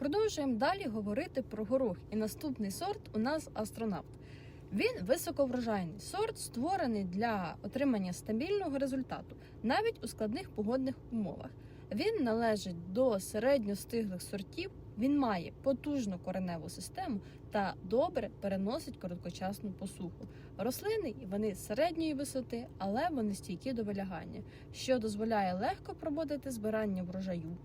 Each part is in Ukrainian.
Продовжуємо далі говорити про горох. І наступний сорт у нас астронавт. Він високоврожайний сорт, створений для отримання стабільного результату, навіть у складних погодних умовах. Він належить до середньостиглих сортів. Він має потужну кореневу систему та добре переносить короткочасну посуху. Рослини вони середньої висоти, але вони стійкі до вилягання, що дозволяє легко проводити збирання врожаю.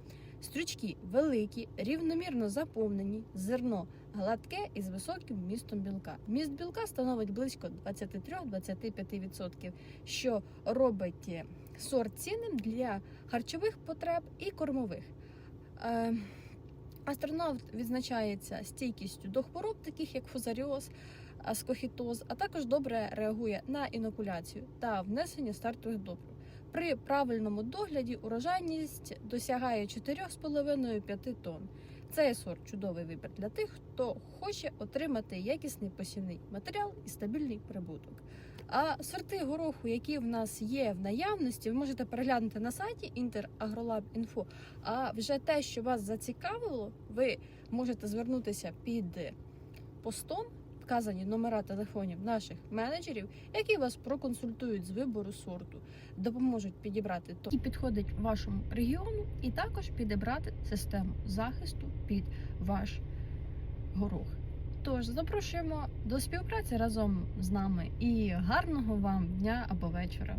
Стрючки великі, рівномірно заповнені, зерно гладке і з високим вмістом білка. Вміст білка становить близько 23-25%, що робить е, сорт цінним для харчових потреб і кормових. Е, Астронавт відзначається стійкістю до хвороб, таких як фузаріоз, аскохітоз, а також добре реагує на інокуляцію та внесення стартових добрив. При правильному догляді урожайність досягає 4,5-5 тонн. Цей сорт чудовий вибір для тих, хто хоче отримати якісний посівний матеріал і стабільний прибуток. А сорти гороху, які в нас є в наявності, ви можете переглянути на сайті interagrolab.info. А вже те, що вас зацікавило, ви можете звернутися під постом, вказані номера телефонів наших менеджерів, які вас проконсультують з вибору сорту, допоможуть підібрати то, який підходить вашому регіону, і також підібрати систему захисту під ваш горох. Тож запрошуємо до співпраці разом з нами і гарного вам дня або вечора.